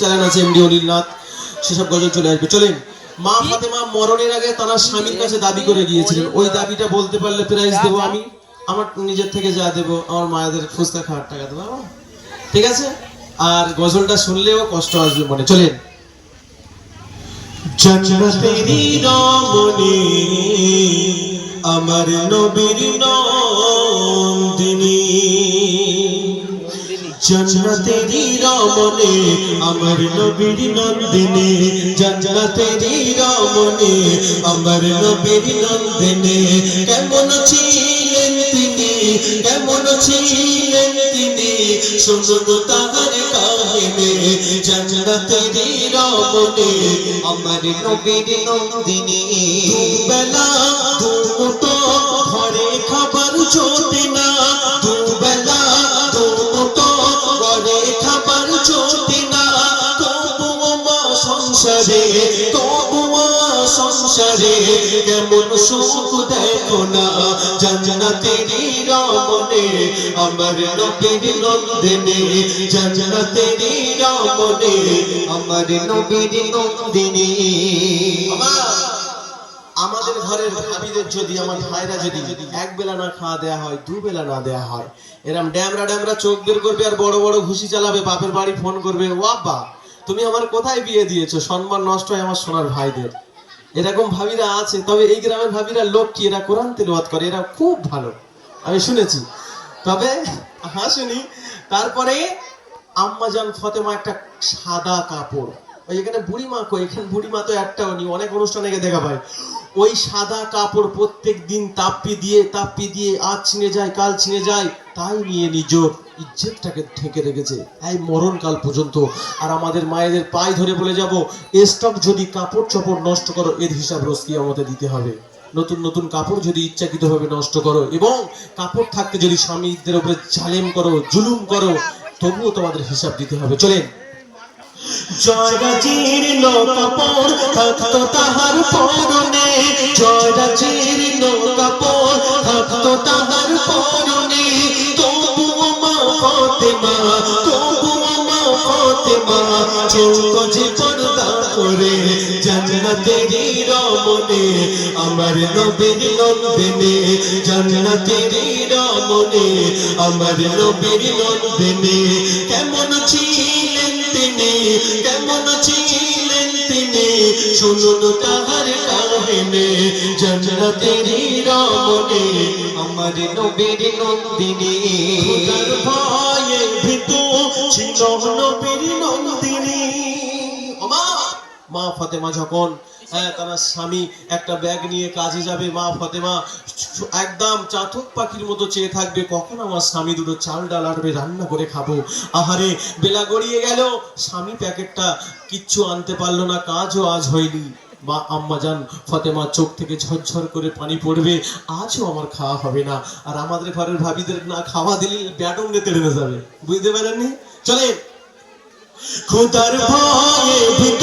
Channel আছে MD অনিলনাথ সেসব গজল চলে আসবে। চলেন মা ফাতেমা মরণের আগে তারা স্বামীর কাছে দাবি করে গিয়েছিলেন। ওই দাবিটা বলতে পারলে প্রাইজ দেবো আমি। আমার নিজের থেকে যা দেবো আমার মায়েদের ফুচকা খাওয়ার টাকা দেবো ঠিক আছে? আর গজলটা শুনলেও কষ্ট আসবে মনে। চলেন। জন্নতেরি রমণী আমার নবীর জন্নতেরি রমণী আমার নবীর নন্দিনী। জন্নতেরি রমণী আমার নবীর নন্দিনী। কেমন ছিলেন তিনি, কেমন ছিলেন তিনি, শুনুন তাহার কাহিনী। জন্নতেরি রমণী আমার নবীর নন্দিনী। দুবেলা কেমন সুখ দেখো না। আমার নবীর আমার নবীর আমাদের ঘরের ভাবিদের যদি, আমার ভাইরা যদি এক বেলা না খাওয়া দেয়া হয়, দু বেলা না দেয়া হয়, এরম ড্যামরা ড্যামরা চোখ বের করবে আর বড় বড় ঘুষি চালাবে, বাপের বাড়ি ফোন করবে, ওয়াব্বা, তুমি আমার কোথায় বিয়ে দিয়েছ? সম্মান নষ্ট হয় আমার সোনার ভাইদের। এরকম ভাবিরা আছে, তবে এই গ্রামের ভাবিরা লোক কি? এরা কোরআন তেলাওয়াত করে, এরা খুব ভালো। আমি শুনেছি। তবে হ্যাঁ শুনি। তারপরে আম্মাজান ফতেমা একটা সাদা কাপড়। ওই এখানে বুড়ি মা কই? এখানে বুড়ি মা তো একটাও নেই, অনেক অনুষ্ঠানে গিয়ে দেখা পায়। ওই সাদা কাপড় প্রত্যেক দিন তাপ্পি দিয়ে তাপ্পি দিয়ে, আজ ছিঁড়ে যায়, কাল ছিঁড়ে যায়, তাই নিয়ে নিজের ইজ্জতটাকে ঢেকে রেখেছে। এই মরণকাল পর্যন্ত। আর আমাদের মায়েদের পায়ে ধরে বলে যাব স্টক যদি কাপড় চোপড় নষ্ট করো, এর হিসাব রোজ আমাদের দিতে হবে। নতুন নতুন কাপড় যদি ইচ্ছাকৃতভাবে নষ্ট করো এবং কাপড় থাকতে যদি স্বামীদের উপরে জালেম করো, জুলুম করো, তবুও তোমাদের হিসাব দিতে হবে। চলেন। তাহার পরনে। কাপড় থাকতো তাহার চলতো যে পর্দা করে জান্নাতেরি রমণে, আমার নবীর নন্দিনে, জান্নাতেরি রমণে, আমার নবীর নন্দিনে। কেমন ছিলেন তিনি? কেমন ছিলেন তিনি? শুনুন তাহার কাহিনী। জান্নাতেরি রমণে, আমার নবীর নন্দিনী। ভয়ে ভীতু ছিল নবীর নন্দিনী। মা ফাতেমা যখন হ্যাঁ তার স্বামী একটা ব্যাগ নিয়ে কাজে যাবে, মা ফাতেমা একদম চাতক পাখির মতো চেয়ে থাকবে, কখন আমার স্বামী দুটো চাল ডাল আনবে, রান্না করে খাব? আহারে, বেলা গড়িয়ে গেল, স্বামী প্যাকেটটা কিচ্ছু আনতে পারল না, কাজও আজ হয়নি। মা, আম্মা যান, ফতেমা চোখ থেকে ঝরঝর করে পানি পড়বে, আজও আমার খাওয়া হবে না। আর আমাদের ঘরের ভাবিদের না খাওয়া দিলে ব্যাটঙ্গে তেড়ে যাবে। বুঝতে পারেননি? চলে খোদার ভয়ে ভীত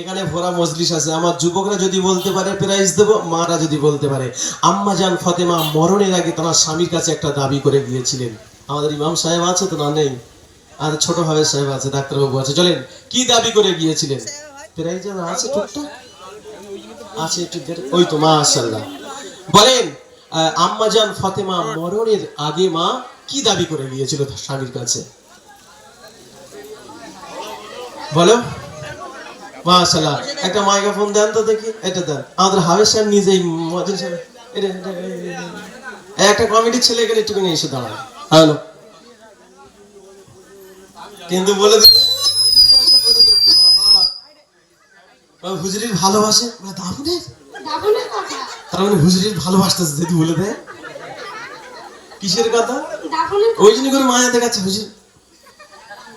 এখানে ভরা মজলিস আছে। আমার যুবকরা যদি বলতে পারে, প্রাইজ দেবো, মারা যদি বলতে পারে। আম্মা জান ফতেমা মরণের আগে তার স্বামীর কাছে একটা দাবি করে গিয়েছিলেন। আমাদের ইমাম সাহেব আছে তো, না নেই? আর ছোট ভাই সাহেব আছে, ডাক্তারবাবু আছে। চলেন, কি দাবি করে গিয়েছিলেন? প্রাইজ আছে আছে একটু ওই তো মা আসাল্লাহ বলেন আম্মা জান ফতেমা মরণের আগে মা কি দাবি করে গিয়েছিল স্বামীর কাছে? বলো। মাশাআল্লাহ। একটা মাইক্রোফোন দেন তো দেখি এটা দেন। আমাদের হাবেশ সাহেব নিজেই একটা কমিটির ছেলে এখানে একটুখানি এসে হ্যালো। কিন্তু বলে হুজুরির ভালোবাসে? দাবুনের তার মানে হুজুরির ভালোবাসতেছে যদি বলে দেয়। কিসের কথা। ওই জন্য করে মায়া দেখাচ্ছে হুজুর।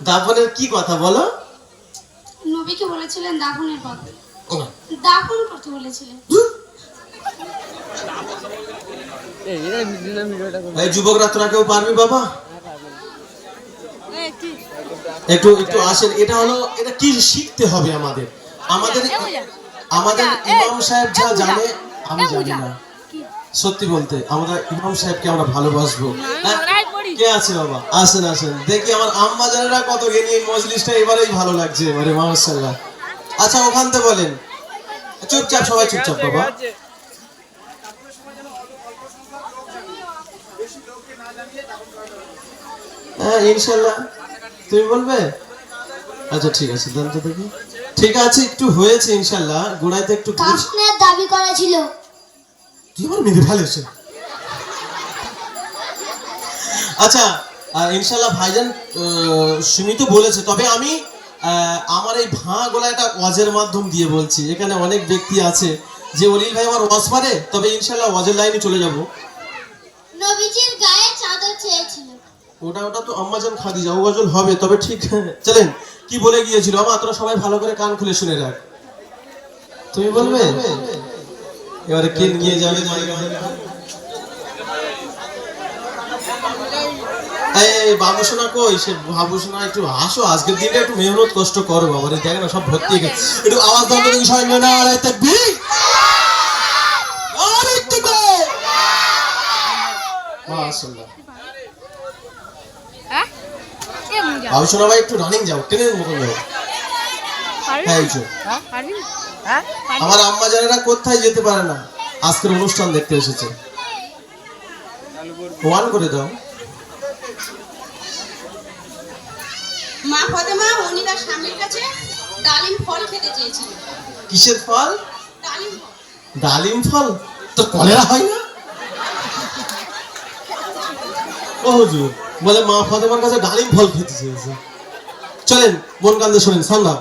দাফনের কি কথা বলো? নবীকে বলেছিলেন দাফনের ও, দাফন করতে বলেছিলেন। এই যুবকরা তোরা কেউ পারবি বাবা? একটু একটু আসেন। এটা হলো এটা কি শিখতে হবে আমাদের? আমাদের আমাদের ইমাম সাহেব যা জানে আমি জানি না। সত্যি বলতে আমরা ইমাম সাহেবকে আমরা ভালোবাসবো? কে আছে বাবা? আসেন আসেন। দেখি আমার আম্মা জানেরা কত জ্ঞানী এই মজলিসটা এবারেই ভালো লাগছে এবারে মাশাআল্লাহ। আচ্ছা বলেন। চুপচাপ সবাই চুপচাপ বাবা। হ্যাঁ ইনশাল্লাহ তুমি বলবে? আচ্ছা ঠিক আছে দেন তো দেখি। ঠিক আছে একটু হয়েছে ইনশাল্লাহ গোড়াইতে একটু দাবি করা ছিল। আমার মেরে ফেলেছে আচ্ছা ইনশাল্লাহ ভাইজান সুমিত বলেছে তবে আমি আমার এই ভাঁ গলাটা ওয়াজের মাধ্যম দিয়ে বলছি। এখানে অনেক ব্যক্তি আছে যে অলিল ভাই আমার ওয়াজ পারে তবে ইনশাল্লাহ ওয়াজের লাইনে চলে যাব। নবীজির গায়ে চাদর চেয়েছিল। ওটা ওটা তো আম্মাজান খাদিজা ও গজল হবে তবে ঠিক চলেন কি বলে গিয়েছিল? আমা তোরা সবাই ভালো করে কান খুলে শুনে রাখ। তুমি বলবে? এবারে কে নিয়ে যাবে? জায়গা এই বাবু কই? সে বাবু একটু আসো আজকের দিনটা একটু মেহনত কষ্ট করো বাবা দেখে না সব ভর্তি গেছে। একটু আওয়াজ দাও তো সবাই আড়াই থাকবি আরেক দিকে মাশাআল্লাহ। বাবু সোনা ভাই একটু রানিং যাও ট্রেনের মতন যাও হ্যাঁ চো। আমার আম্মা জানেরা কোথায় যেতে পারে না? আজকের অনুষ্ঠান দেখতে এসেছে। ওয়ান করে দাও। মা ফতেমা উনি তার স্বামীর কাছে ডালিম ফল খেতে চেয়েছিলেন কিসের ফল? ডালিম ফল। ডালিম ফল? তো কলেরা হয় না? ও হুজুর বলে মা ফাতেমার কাছে ডালিম ফল খেতে চেয়েছে। চলেন মন কান্দে শোনেন সান্দাও।